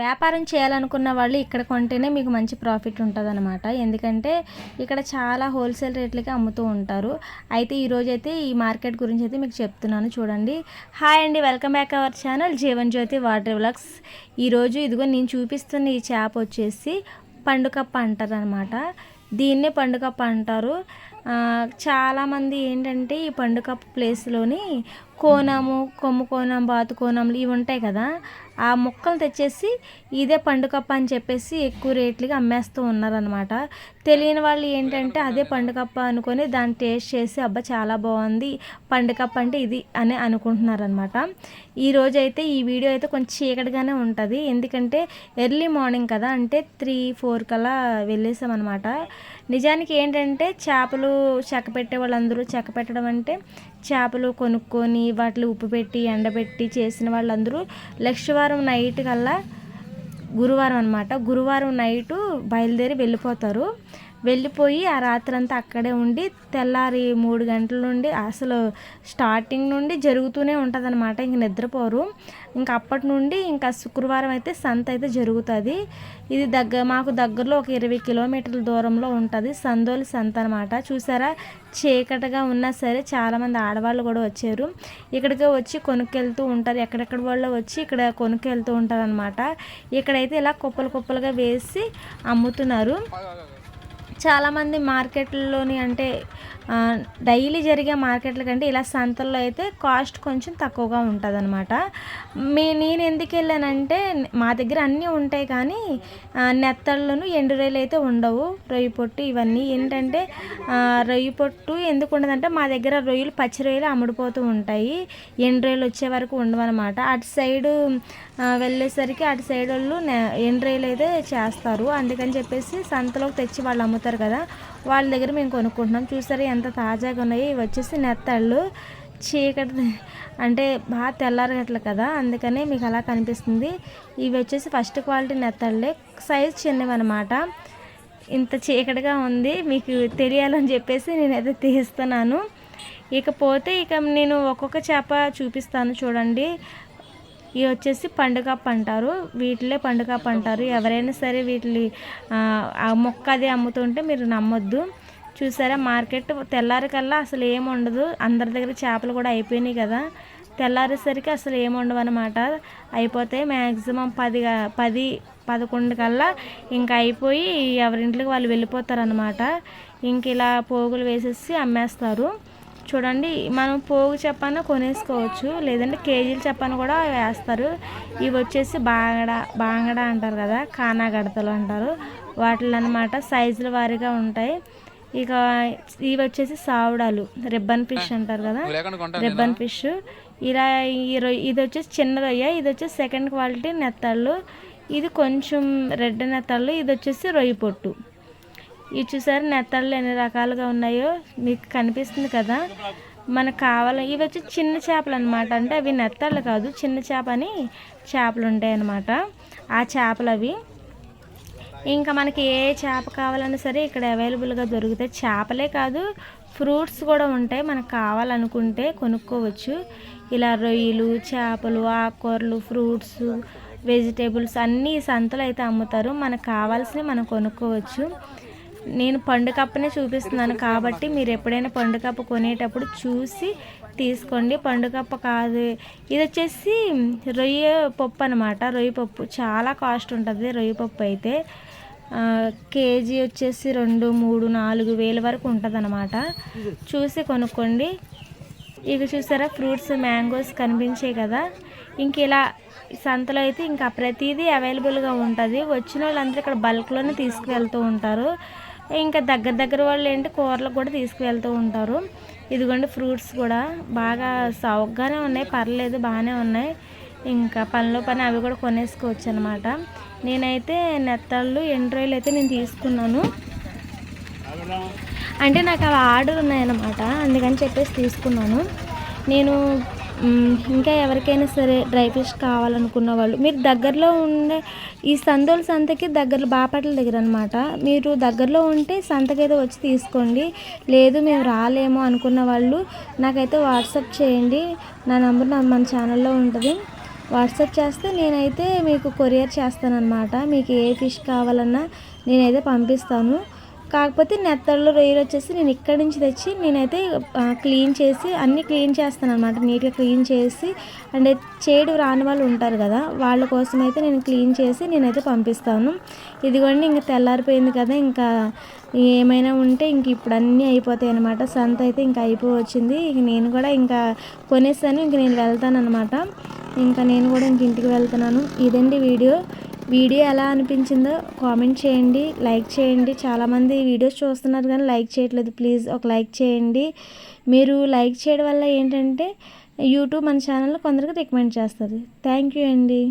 వ్యాపారం చేయాలనుకున్న వాళ్ళు ఇక్కడ కొంటేనే మీకు మంచి ప్రాఫిట్ ఉంటుంది అనమాట ఎందుకంటే ఇక్కడ చాలా హోల్సేల్ రేట్లకి అమ్ముతూ ఉంటారు. అయితే ఈరోజైతే ఈ మార్కెట్ గురించి అయితే మీకు చెప్తున్నాను చూడండి. హాయ్ అండి welcome back our channel Jeevan Jyothi water vlogs. ఈరోజు ఇదిగో నేను చూపిస్తున్న ఈ చేప వచ్చేసి పండుకప్ప అంటారు అనమాట దీన్నే పండుకప్ప అంటారు. చాలామంది ఏంటంటే ఈ పండుకప్ప ప్లేస్లోని కోనము కొమ్ము కోనం బాతు కోనములు ఇవి ఉంటాయి కదా ఆ మొక్కలు తెచ్చేసి ఇదే పండుకప్ప అని చెప్పేసి ఎక్కువ రేట్లుగా అమ్మేస్తూ ఉన్నారనమాట తెలియని వాళ్ళు ఏంటంటే అదే పండుకప్ప అనుకొని దాన్ని టేస్ట్ చేసి అబ్బా చాలా బాగుంది పండుకప్ప అంటే ఇది అని అనుకుంటున్నారనమాట ఈరోజు అయితే ఈ వీడియో అయితే కొంచెం చీకటిగానే ఉంటుంది. ఎందుకంటే ఎర్లీ మార్నింగ్ కదా అంటే త్రీ ఫోర్ కల్లా వెళ్ళేసామన్నమాట. నిజానికి ఏంటంటే చేపలు చెక్క పెట్టే వాళ్ళందరూ చెక్క పెట్టడం అంటే చేపలు కొనుక్కొని వాటిని ఉప్పు పెట్టి ఎండబెట్టి చేసిన వాళ్ళందరూ లక్షవారం నైట్ కల్లా గురువారం అనమాట గురువారం నైటు బయలుదేరి వెళ్ళిపోతారు. వెళ్ళిపోయి ఆ రాత్రంతా అక్కడే ఉండి తెల్లారి మూడు గంటల నుండి అసలు స్టార్టింగ్ నుండి జరుగుతూనే ఉంటుంది అనమాట ఇంక నిద్రపోరు. ఇంకా అప్పటి నుండి ఇంకా శుక్రవారం అయితే సంత అయితే జరుగుతుంది. ఇది దగ్గర మాకు దగ్గరలో ఒక ఇరవై కిలోమీటర్ల దూరంలో ఉంటుంది సందోలి సంత అనమాట చూసారా? చీకటిగా ఉన్నా సరే చాలామంది ఆడవాళ్ళు కూడా వచ్చారు. ఇక్కడికి వచ్చి కొనుక్కెళ్తూ ఉంటారు. ఎక్కడెక్కడ వాళ్ళు వచ్చి ఇక్కడ కొనుక్కెళ్తూ ఉంటారు అనమాట ఇక్కడైతే ఇలా కుప్పలు కుప్పలుగా వేసి అమ్ముతున్నారు. చాలామంది మార్కెట్లలోని అంటే డైలీ జరిగే మార్కెట్ల కంటే ఇలా సంతల్లో అయితే కాస్ట్ కొంచెం తక్కువగా ఉంటుంది అనమాట మీ నేను ఎందుకు వెళ్ళానంటే మా దగ్గర అన్నీ ఉంటాయి కానీ నెత్తళ్ళను ఎండు రొయ్యలు అయితే ఉండవు. రొయ్యి పొట్టు ఇవన్నీ ఏంటంటే రొయ్యి పొట్టు ఎందుకు ఉండదంటే మా దగ్గర రొయ్యలు పచ్చి రొయ్యలు అమ్ముడుపోతూ ఉంటాయి. ఎండు రొయ్యలు వచ్చే వరకు ఉండవన్నమాట. అటు సైడు వెళ్ళేసరికి అటు సైడ్ వాళ్ళు నె- ఎండు రొయ్యలు అయితే చేస్తారు. అందుకని చెప్పేసి సంతలోకి తెచ్చి వాళ్ళు అమ్ముతారు కదా వాళ్ళ దగ్గర మేము కొనుక్కుంటున్నాం. చూసారా ఎంత తాజాగా ఉన్నాయి ఇవి వచ్చేసి నెత్తళ్ళు చీకటి అంటే బాగా తెల్లారగట్లు కదా అందుకనే మీకు అలా కనిపిస్తుంది. ఇవి వచ్చేసి ఫస్ట్ క్వాలిటీ నెత్తళ్ళే సైజ్ చిన్నవి అనమాట ఇంత చీకటిగా ఉంది మీకు తెలియాలని చెప్పేసి నేనైతే తీస్తున్నాను. ఇకపోతే ఇక నేను ఒక్కొక్క చేప చూపిస్తాను చూడండి. ఇవి వచ్చేసి పండుగప్ప అంటారు వీటిలే పండుగప్ప అంటారు. ఎవరైనా సరే వీటిని ఆ, మొక్క అది అమ్ముతుంటే మీరు నమ్మొద్దు. చూసారా మార్కెట్ తెల్లారికల్లా అసలు ఏమి ఉండదు. అందరి దగ్గర చేపలు కూడా అయిపోయినాయి కదా. తెల్లారేసరికి అసలు ఏమి ఉండవు అనమాట అయిపోతే మ్యాక్సిమం పది పది పదకొండు కల్లా ఇంకా అయిపోయి ఎవరింట్లోకి వాళ్ళు వెళ్ళిపోతారు అనమాట ఇంక ఇలా పోగులు వేసేసి అమ్మేస్తారు. చూడండి మనం పోగు చెప్పాన కొనేసుకోవచ్చు. లేదంటే కేజీలు చెప్పాను కూడా వేస్తారు. ఇవి వచ్చేసి బాంగడ బాంగడ అంటారు కదా కానాగడతలు అంటారు. వాటిలో అనమాట సైజుల వారీగా ఉంటాయి. ఇక ఇవి వచ్చేసి సావుడాలు. రిబ్బన్ ఫిష్ అంటారు కదా? Ribbon fish. ఇలా ఈ రొయ్య ఇది వచ్చేసి చిన్న రొయ్య ఇది వచ్చేసి సెకండ్ క్వాలిటీ నెత్తళ్ళు. ఇది కొంచెం రెడ్ నెత్తళ్ళు ఇది వచ్చేసి రొయ్య పొట్టు. ఇవి చూసారు నెత్తళ్ళు ఎన్ని రకాలుగా ఉన్నాయో? మీకు కనిపిస్తుంది కదా? మనకు కావాలి ఇవి వచ్చి చిన్న చేపలు అనమాట అంటే అవి నెత్తళ్ళు కాదు చిన్న చేప అని చేపలు ఉంటాయి అన్నమాట ఆ చేపలు అవి ఇంకా మనకి ఏ చేప కావాలన్నా సరే ఇక్కడ అవైలబుల్గా దొరుకుతాయి చేపలే కాదు ఫ్రూట్స్ కూడా ఉంటాయి. మనకు కావాలనుకుంటే కొనుక్కోవచ్చు. ఇలా రొయ్యలు చేపలు ఆకుకూరలు ఫ్రూట్స్ వెజిటేబుల్స్ అన్నీ సంతలో అయితే అమ్ముతారు. మనకు కావాల్సినవి మనం కొనుక్కోవచ్చు. నేను పండుకప్పనే చూపిస్తున్నాను. కాబట్టి మీరు ఎప్పుడైనా పండుకప్ప కొనేటప్పుడు చూసి తీసుకోండి. పండుగప్ప కాదు. ఇది వచ్చేసి రొయ్య పప్పు అనమాట రొయ్య పప్పు. చాలా కాస్ట్ ఉంటుంది రొయ్య పప్పు అయితే. కేజీ వచ్చేసి రెండు మూడు నాలుగు వేల వరకు ఉంటుంది అనమాట చూసి కొనుక్కోండి. ఇక చూసారా? ఫ్రూట్స్ మ్యాంగోస్ కనిపించాయి కదా. ఇంక ఇలా సంతలో అయితే ఇంకా ప్రతిదీ అవైలబుల్గా ఉంటుంది. వచ్చిన వాళ్ళందరూ ఇక్కడ బల్క్లోనే తీసుకువెళ్తూ ఉంటారు. ఇంకా దగ్గర దగ్గర వాళ్ళు ఏంటి కూరలకు కూడా తీసుకువెళ్తూ ఉంటారు. ఇదిగోండి ఫ్రూట్స్ కూడా బాగా సౌకగానే ఉన్నాయి పర్లేదు బాగానే ఉన్నాయి. ఇంకా పనిలో పని అవి కూడా కొనేసుకోవచ్చు అనమాట నేనైతే నెత్తళ్ళు ఎండ్రాయిలు అయితే నేను తీసుకున్నాను. అంటే నాకు అవి ఆర్డర్ ఉన్నాయన్నమాట అందుకని చెప్పేసి తీసుకున్నాను. నేను ఇంకా ఎవరికైనా సరే డ్రై ఫిష్ కావాలనుకున్న వాళ్ళు మీరు దగ్గరలో ఉండే ఈ సందోలు సంతకి దగ్గర బాపట్ల దగ్గర అనమాట మీరు దగ్గరలో ఉంటే సంతకైతే వచ్చి తీసుకోండి. లేదు మేము రాలేము అనుకున్న వాళ్ళు నాకైతే వాట్సాప్ చేయండి. నా నంబర్ నా మన ఛానల్లో ఉంటుంది. వాట్సాప్ చేస్తే నేనైతే మీకు కొరియర్ చేస్తానన్నమాట. మీకు ఏ ఫిష్ కావాలన్నా నేనైతే పంపిస్తాను. కాకపోతే నెత్తళ్ళు రొయ్యలు వచ్చేసి నేను ఇక్కడి నుంచి తెచ్చి నేనైతే క్లీన్ చేసి అన్నీ క్లీన్ చేస్తాను అనమాట నీట్గా క్లీన్ చేసి అండ్ చేడు రాని వాళ్ళు ఉంటారు కదా వాళ్ళ కోసం అయితే నేను క్లీన్ చేసి నేనైతే పంపిస్తాను. ఇదిగోండి ఇంకా తెల్లారిపోయింది కదా ఇంకా ఏమైనా ఉంటే ఇంక ఇప్పుడు అన్నీ అయిపోతాయి అనమాట సంత అయితే ఇంకా అయిపోవచ్చింది. ఇక ఇంక నేను కూడా ఇంకా కొనేసాను ఇంక నేను వెళ్తాను అనమాట ఇంకా నేను కూడా ఇంక ఇంటికి వెళ్తున్నాను. ఇదండి వీడియో. వీడియో ఎలా అనిపించిందో కామెంట్ చేయండి లైక్ చేయండి. చాలామంది వీడియోస్ చూస్తున్నారు కానీ లైక్ చేయట్లేదు. ప్లీజ్ ఒక లైక్ చేయండి. మీరు లైక్ చేయడం వల్ల ఏంటంటే యూట్యూబ్ మన ఛానల్లో కొందరికి రికమెండ్ చేస్తుంది. థ్యాంక్ యూ అండి.